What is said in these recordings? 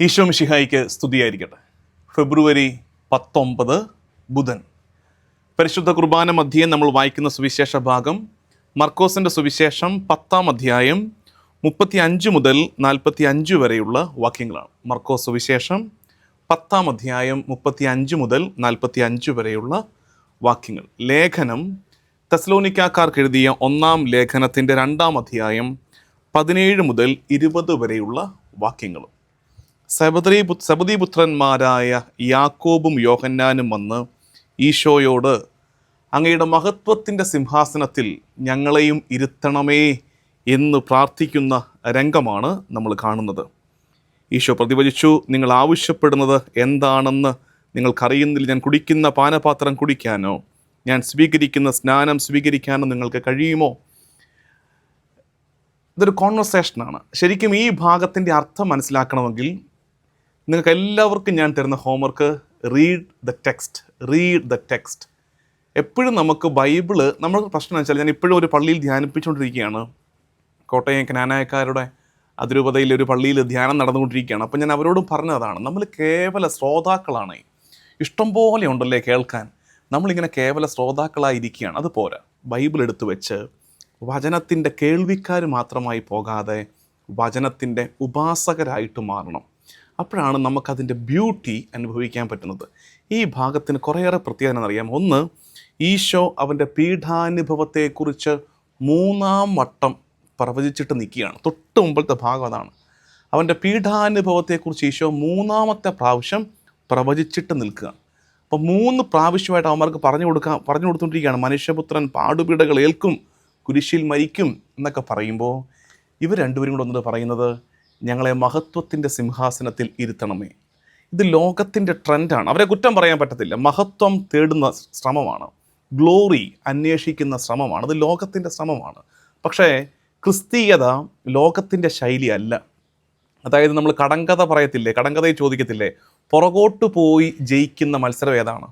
ഈശോ മിഷിഹായിക്ക് സ്തുതിയായിരിക്കട്ടെ. ഫെബ്രുവരി പത്തൊമ്പത് ബുധൻ. പരിശുദ്ധ കുർബാന മധ്യേ നമ്മൾ വായിക്കുന്ന സുവിശേഷ ഭാഗം മർക്കോസിന്റെ സുവിശേഷം പത്താം അധ്യായം മുപ്പത്തി അഞ്ച് മുതൽ നാൽപ്പത്തി അഞ്ച് വരെയുള്ള വാക്യങ്ങളാണ്. മർക്കോസ് സുവിശേഷം പത്താം അധ്യായം മുപ്പത്തി അഞ്ച് മുതൽ നാൽപ്പത്തി അഞ്ച് വരെയുള്ള വാക്യങ്ങൾ. ലേഖനം തെസ്ലോനിക്കാക്കാർക്ക് എഴുതിയ ഒന്നാം ലേഖനത്തിന്റെ രണ്ടാം അധ്യായം പതിനേഴ് മുതൽ ഇരുപത് വരെയുള്ള വാക്യങ്ങളും. സബദീ പുത്രന്മാരായ യാക്കോബും യോഹന്നാനും വന്ന് ഈശോയോട് അങ്ങയുടെ മഹത്വത്തിന്റെ സിംഹാസനത്തിൽ ഞങ്ങളെയും ഇരുത്തണമേ എന്ന് പ്രാർത്ഥിക്കുന്ന രംഗമാണ് നമ്മൾ കാണുന്നത്. ഈശോ പ്രതിവചിച്ചു നിങ്ങൾ ആവശ്യപ്പെടുന്നത് എന്താണെന്ന് നിങ്ങൾക്കറിയുന്നില്ല. ഞാൻ കുടിക്കുന്ന പാനപാത്രം കുടിക്കാനോ ഞാൻ സ്വീകരിക്കുന്ന സ്നാനം സ്വീകരിക്കാനോ നിങ്ങൾക്ക് കഴിയുമോ? ഇതൊരു കോൺവെർസേഷനാണ് ശരിക്കും ഈ ഭാഗത്തിന്റെ അർത്ഥം മനസ്സിലാക്കണമെങ്കിൽ നിങ്ങൾക്ക് എല്ലാവർക്കും ഞാൻ തരുന്ന homework read the text read the text എപ്പോഴും നമുക്ക് ബൈബിൾ നമ്മൾ പ്രശ്നം വെച്ചാൽ ഞാൻ ഇപ്പോഴും ഒരു പള്ളിയിൽ ധ്യാനിപ്പിച്ചുകൊണ്ടിരിക്കുകയാണ്. കോട്ടയം കനാനായക്കാരുടെ അതിരൂപതയിൽ ഒരു പള്ളിയിൽ ധ്യാനം നടന്നുകൊണ്ടിരിക്കുകയാണ്. അപ്പോൾ ഞാൻ അവരോടും പറഞ്ഞതാണ് നമ്മൾ കേവല ശ്രോതാക്കളാണ്. ഇഷ്ടംപോലെ ഉണ്ടല്ലേ കേൾക്കാൻ? നമ്മളിങ്ങനെ കേവല ശ്രോതാക്കളായിരിക്കുകയാണ്. അത് പോരാ. ബൈബിൾ എടുത്തു വെച്ച് വചനത്തിന്റെ കേൾവിക്കാർ മാത്രമായി പോകാതെ വചനത്തിന്റെ ഉപാസകരായിട്ട് മാറണം. അപ്പോഴാണ് നമുക്കതിന്റെ ബ്യൂട്ടി അനുഭവിക്കാൻ പറ്റുന്നത്. ഈ ഭാഗത്തിന് കുറേയേറെ പ്രത്യേകത അറിയാം ഒന്ന് ഈശോ അവന്റെ പീഠാനുഭവത്തെക്കുറിച്ച് മൂന്നാം വട്ടം പ്രവചിച്ചിട്ട് നിൽക്കുകയാണ്. തൊട്ട് മുമ്പത്തെ ഭാഗം അതാണ്. അവന്റെ പീഠാനുഭവത്തെക്കുറിച്ച് ഈശോ മൂന്നാമത്തെ പ്രാവശ്യം പ്രവചിച്ചിട്ട് നിൽക്കുകയാണ്. അപ്പോൾ മൂന്ന് പ്രാവശ്യമായിട്ട് അവന്മാർക്ക് പറഞ്ഞു കൊടുക്കാൻ പറഞ്ഞു കൊടുത്തുകൊണ്ടിരിക്കുകയാണ്. മനുഷ്യപുത്രൻ പാടുപീടകൾ ഏൽക്കും കുരിശിൽ മരിക്കും എന്നൊക്കെ പറയുമ്പോൾ ഇവർ രണ്ടുപേരും കൂടെ വന്നിട്ട് പറയുന്നത് ഞങ്ങളെ മഹത്വത്തിന്റെ സിംഹാസനത്തിൽ ഇരുത്തണമേ. ഇത് ലോകത്തിന്റെ ട്രെൻഡാണ്. അവരെ കുറ്റം പറയാൻ പറ്റത്തില്ല. മഹത്വം തേടുന്ന ശ്രമമാണ്. ഗ്ലോറി അന്വേഷിക്കുന്ന ശ്രമമാണ്. അത് ലോകത്തിന്റെ ശ്രമമാണ്. പക്ഷേ ക്രിസ്തീയത ലോകത്തിന്റെ ശൈലി അല്ല അതായത് നമ്മൾ കടങ്കഥ പറയത്തില്ലേ? കടങ്കഥയിൽ ചോദിക്കത്തില്ലേ? പുറകോട്ട് പോയി ജയിക്കുന്ന മത്സരം ഏതാണ്?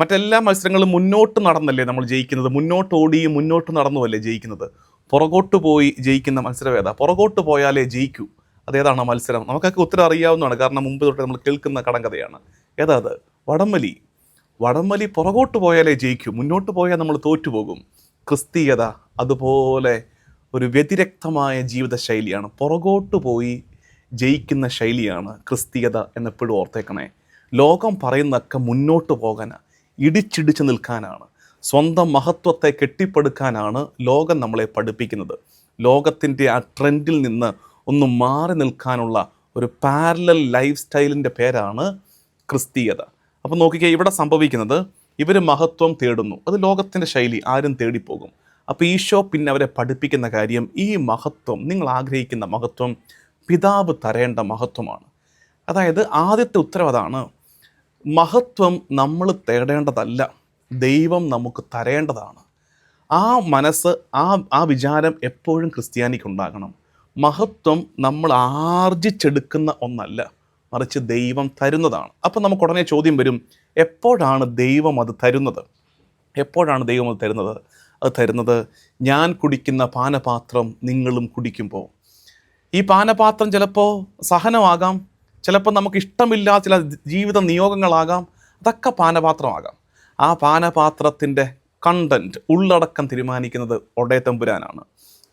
മറ്റെല്ലാ മത്സരങ്ങളും മുന്നോട്ട് നടന്നല്ലേ നമ്മൾ ജയിക്കുന്നത്? മുന്നോട്ട് ഓടിയും മുന്നോട്ട് നടന്നുമല്ലേ ജയിക്കുന്നത്? പുറകോട്ട് പോയി ജയിക്കുന്ന മത്സരം ഏതാ? പുറകോട്ട് പോയാലേ ജയിക്കൂ. അതേതാണ് മത്സരം? നമുക്കൊക്കെ ഉത്തരം അറിയാവുന്നതാണ്. കാരണം മുമ്പ് തൊട്ട് നമ്മൾ കേൾക്കുന്ന കടങ്കഥയാണ്. ഏതാ അത്? വടംവലി. വടംവലി പുറകോട്ട് പോയാലേ ജയിക്കൂ. മുന്നോട്ട് പോയാൽ നമ്മൾ തോറ്റുപോകും. ക്രിസ്തീയത അതുപോലെ ഒരു വ്യതിരക്തമായ ജീവിതശൈലിയാണ്. പുറകോട്ട് പോയി ജയിക്കുന്ന ശൈലിയാണ് ക്രിസ്തീയത എന്നെപ്പോഴും ഓർത്തേക്കണേ. ലോകം പറയുന്നതൊക്കെ മുന്നോട്ട് പോകാൻ ഇടിച്ചിടിച്ച് നിൽക്കാനാണ്. സ്വന്തം മഹത്വത്തെ കെട്ടിപ്പടുക്കാനാണ് ലോകം നമ്മളെ പഠിപ്പിക്കുന്നത്. ലോകത്തിന്റെ ആ ട്രെൻഡിൽ നിന്ന് ഒന്ന് മാറി നിൽക്കാനുള്ള ഒരു പാരലൽ ലൈഫ് സ്റ്റൈലിന്റെ പേരാണ് ക്രിസ്തീയത. അപ്പോൾ നോക്കിക്കേ ഇവിടെ സംഭവിക്കുന്നത് ഇവർ മഹത്വം തേടുന്നു. അത് ലോകത്തിന്റെ ശൈലി ആരും തേടിപ്പോകും. അപ്പോൾ ഈശോ പിന്നെ അവരെ പഠിപ്പിക്കുന്ന കാര്യം ഈ മഹത്വം നിങ്ങൾ ആഗ്രഹിക്കുന്ന മഹത്വം പിതാവ് തരേണ്ട മഹത്വമാണ്. അതായത് ആദ്യത്തെ ഉത്തരവതാണ് മഹത്വം നമ്മൾ തേടേണ്ടതല്ല ദൈവം നമുക്ക് തരേണ്ടതാണ്. ആ മനസ്സ് ആ ആ വിചാരം എപ്പോഴും ക്രിസ്ത്യാനിക്ക് ഉണ്ടാകണം. മഹത്വം നമ്മൾ ആർജിച്ചെടുക്കുന്ന ഒന്നല്ല മറിച്ച് ദൈവം തരുന്നതാണ്. അപ്പോൾ നമുക്ക് ഉടനെ ചോദ്യം വരും എപ്പോഴാണ് ദൈവം അത് തരുന്നത്? എപ്പോഴാണ് ദൈവം അത് തരുന്നത്? അത് തരുന്നത് ഞാൻ കുടിക്കുന്ന പാനപാത്രം നിങ്ങളും കുടിക്കുമ്പോൾ ഈ പാനപാത്രം ചിലപ്പോൾ സഹനമാകാം ചിലപ്പോൾ നമുക്ക് ഇഷ്ടമില്ലാത്ത ചില ജീവിത നിയോഗങ്ങളാകാം അതൊക്കെ പാനപാത്രമാകാം. ആ പാനപാത്രത്തിന്റെ കണ്ടന്റ് ഉള്ളടക്കം തീരുമാനിക്കുന്നത് ഒടേ തമ്പുരാനാണ്.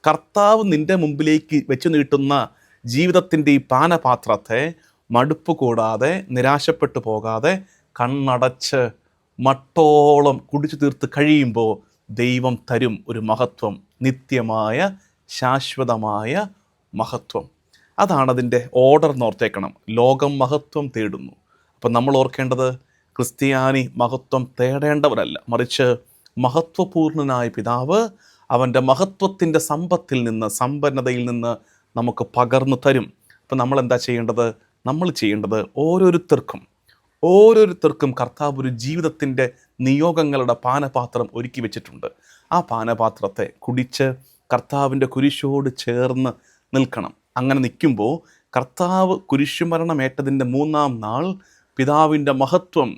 കർത്താവ് നിന്റെ മുമ്പിലേക്ക് വെച്ച് നീട്ടുന്ന ജീവിതത്തിന്റെ ഈ പാനപാത്രത്തെ മടുപ്പ് കൂടാതെ നിരാശപ്പെട്ടു പോകാതെ കണ്ണടച്ച് മട്ടോളം കുടിച്ചു തീർത്ത് കഴിയുമ്പോൾ ദൈവം തരും ഒരു മഹത്വം നിത്യമായ ശാശ്വതമായ മഹത്വം. അതാണ് അതിന്റെ ഓർഡർ നോർത്തേക്കണം ലോകം മഹത്വം തേടുന്നു. അപ്പം നമ്മൾ ഓർക്കേണ്ടത് ക്രിസ്ത്യാനി മഹത്വം തേടേണ്ടവരല്ല. മറിച്ച് മഹത്വപൂർണനായ പിതാവ് അവന്റെ മഹത്വത്തിന്റെ സമ്പത്തിൽ നിന്ന് സമ്പന്നതയിൽ നിന്ന് നമുക്ക് പകർന്നു തരും. അപ്പം നമ്മൾ എന്താ ചെയ്യേണ്ടത്? നമ്മൾ ചെയ്യേണ്ടത് ഓരോരുത്തർക്കും ഓരോരുത്തർക്കും കർത്താവ് ഒരു ജീവിതത്തിന്റെ നിയോഗങ്ങളുടെ പാനപാത്രം ഒരുക്കി വെച്ചിട്ടുണ്ട്. ആ പാനപാത്രത്തെ കുടിച്ച് കർത്താവിന്റെ കുരിശോട് ചേർന്ന് നിൽക്കണം. അങ്ങനെ നിൽക്കുമ്പോൾ കർത്താവ് കുരിശുമരണമേറ്റതിന്റെ മൂന്നാം നാൾ പിതാവിന്റെ മഹത്വം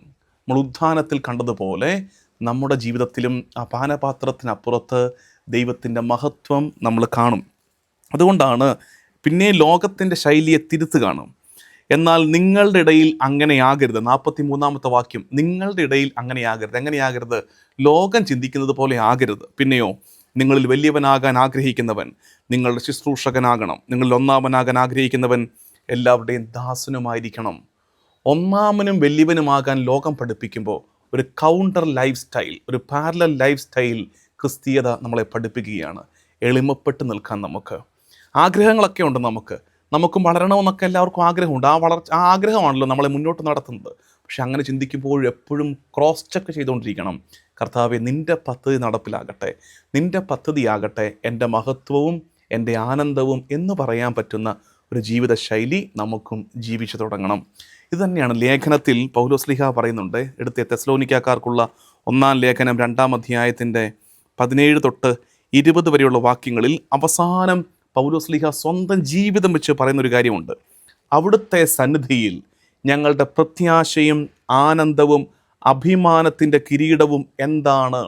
നമ്മൾ ഉദ്ധാനത്തിൽ കണ്ടതുപോലെ നമ്മുടെ ജീവിതത്തിലും ആ പാനപാത്രത്തിനപ്പുറത്ത് ദൈവത്തിന്റെ മഹത്വം നമ്മൾ കാണും. അതുകൊണ്ടാണ് പിന്നെ ലോകത്തിന്റെ ശൈലിയെ കാണും. എന്നാൽ നിങ്ങളുടെ ഇടയിൽ അങ്ങനെയാകരുത്. നാൽപ്പത്തി മൂന്നാമത്തെ വാക്യം നിങ്ങളുടെ ഇടയിൽ അങ്ങനെയാകരുത്. എങ്ങനെയാകരുത്? ലോകം ചിന്തിക്കുന്നത് പോലെ ആകരുത്. പിന്നെയോ നിങ്ങളിൽ വലിയവനാകാൻ ആഗ്രഹിക്കുന്നവൻ നിങ്ങളുടെ ശുശ്രൂഷകനാകണം നിങ്ങളിൽ ഒന്നാമനാകാൻ ആഗ്രഹിക്കുന്നവൻ എല്ലാവരുടെയും ദാസനുമായിരിക്കണം. ഒന്നാമനും വലിയവനുമാകാൻ ലോകം പഠിപ്പിക്കുമ്പോൾ ഒരു കൗണ്ടർ ലൈഫ് സ്റ്റൈൽ ഒരു പാരലൽ ലൈഫ് സ്റ്റൈൽ ക്രിസ്തീയത നമ്മളെ പഠിപ്പിക്കുകയാണ്. എളിമപ്പെട്ട് നിൽക്കാൻ നമുക്ക്. ആഗ്രഹങ്ങളൊക്കെ ഉണ്ട് നമുക്ക്. നമുക്കും വളരണമെന്നൊക്കെ എല്ലാവർക്കും ആഗ്രഹമുണ്ട്. ആ വളർച്ച ആ ആഗ്രഹമാണല്ലോ നമ്മളെ മുന്നോട്ട് നടത്തുന്നത്. പക്ഷെ അങ്ങനെ ചിന്തിക്കുമ്പോൾ എപ്പോഴും ക്രോസ് ചെക്ക് ചെയ്തുകൊണ്ടിരിക്കണം. കർത്താവെ നിന്റെ പദ്ധതി നടപ്പിലാകട്ടെ. നിന്റെ പദ്ധതിയാകട്ടെ. എന്റെ മഹത്വവും എന്റെ ആനന്ദവും എന്ന് പറയാൻ പറ്റുന്ന ഒരു ജീവിത ശൈലി നമുക്കും ജീവിച്ചു തുടങ്ങണം. ഇത് തന്നെയാണ് ലേഖനത്തിൽ പൗലോസ്ലിഹ പറയുന്നുണ്ട്. എടുത്ത തെസ്ലോനിക്കാർക്കുള്ള ഒന്നാം ലേഖനം രണ്ടാം അധ്യായത്തിന്റെ പതിനേഴ് തൊട്ട് ഇരുപത് വരെയുള്ള വാക്യങ്ങളിൽ അവസാനം പൗലോസ്ലിഹ സ്വന്തം ജീവിതം വെച്ച് പറയുന്നൊരു കാര്യമുണ്ട്. അവിടുത്തെ സന്നിധിയിൽ ഞങ്ങളുടെ പ്രത്യാശയും ആനന്ദവും അഭിമാനത്തിന്റെ കിരീടവും എന്താണ്?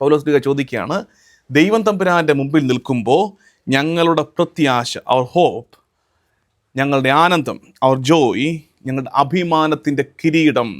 പൗലോസ്ലിഹ ചോദിക്കുകയാണ് ദൈവം തമ്പുരാന്റെ മുമ്പിൽ നിൽക്കുമ്പോൾ ഞങ്ങളുടെ പ്രത്യാശ അവർ ഹോപ്പ് ഞങ്ങളുടെ ആനന്ദം അവർ ജോയ് ഞങ്ങളുടെ അഭിമാനത്തിന്റെ കിരീടം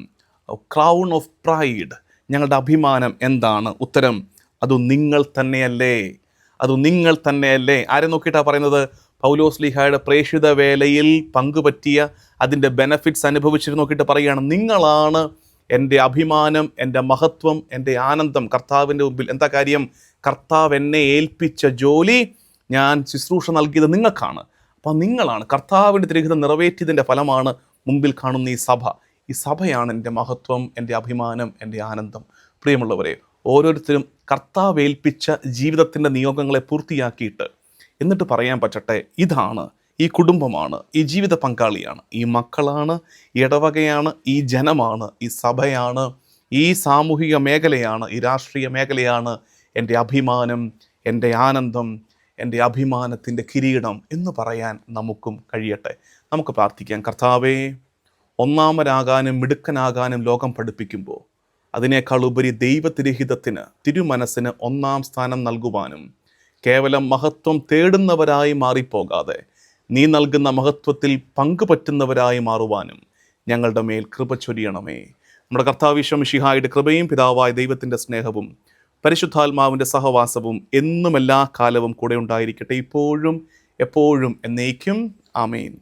ക്രൗൺ ഓഫ് പ്രൈഡ് ഞങ്ങളുടെ അഭിമാനം എന്താണ്? ഉത്തരം അത് നിങ്ങൾ തന്നെയല്ലേ? അത് നിങ്ങൾ തന്നെയല്ലേ? ആരെ നോക്കിയിട്ടാണ് പറയുന്നത്? പൗലോസ് ലിഹായുടെ പ്രേഷിത വേലയിൽ പങ്കുപറ്റിയ അതിന്റെ ബെനഫിറ്റ്സ് അനുഭവിച്ചിട്ട് നോക്കിയിട്ട് പറയുകയാണ് നിങ്ങളാണ് എന്റെ അഭിമാനം എന്റെ മഹത്വം എന്റെ ആനന്ദം. കർത്താവിന്റെ മുമ്പിൽ എന്താ കാര്യം? കർത്താവ് എന്നെ ഏൽപ്പിച്ച ജോലി ഞാൻ ശുശ്രൂഷ നൽകിയത് നിങ്ങൾക്കാണ്. അപ്പം നിങ്ങളാണ്. കർത്താവിന്റെ തിരഹിതം നിറവേറ്റിയതിന്റെ ഫലമാണ് മുമ്പിൽ കാണുന്ന ഈ സഭ. ഈ സഭയാണ് എന്റെ മഹത്വം എന്റെ അഭിമാനം എന്റെ ആനന്ദം. പ്രിയമുള്ളവരെ ഓരോരുത്തരും കർത്താവ് ഏൽപ്പിച്ച ജീവിതത്തിന്റെ നിയോഗങ്ങളെ പൂർത്തിയാക്കിയിട്ട് എന്നിട്ട് പറയാൻ പറ്റട്ടെ ഇതാണ് ഈ കുടുംബമാണ് ഈ ജീവിത പങ്കാളിയാണ് ഈ മക്കളാണ് ഇടവകയാണ് ഈ ജനമാണ് ഈ സഭയാണ് ഈ സാമൂഹിക മേഖലയാണ് ഈ രാഷ്ട്രീയ മേഖലയാണ് എന്റെ അഭിമാനം എന്റെ ആനന്ദം എന്റെ അഭിമാനത്തിന്റെ കിരീടം എന്ന് പറയാൻ നമുക്കും കഴിയട്ടെ. നമുക്ക് പ്രാർത്ഥിക്കാം. കർത്താവേ ഒന്നാമരാകാനും മിടുക്കനാകാനും ലോകം പഠിപ്പിക്കുമ്പോൾ അതിനേക്കാൾ ഉപരി ദൈവതിരഹിതത്തിന് തിരുമനസ്സിന് ഒന്നാം സ്ഥാനം നൽകുവാനും കേവലം മഹത്വം തേടുന്നവരായി മാറിപ്പോകാതെ നീ നൽകുന്ന മഹത്വത്തിൽ പങ്കുപറ്റുന്നവരായി മാറുവാനും ഞങ്ങളുടെ മേൽ കൃപ ചൊരിയണമേ. നമ്മുടെ കർത്താവിശ്വം ഷിഹായുടെ കൃപയും പിതാവായ ദൈവത്തിന്റെ സ്നേഹവും പരിശുദ്ധാത്മാവിന്റെ സഹവാസവും എന്നും എല്ലാ കാലവും കൂടെ ഉണ്ടായിരിക്കട്ടെ ഇപ്പോഴും എപ്പോഴും എന്നേക്കും. ആമേൻ.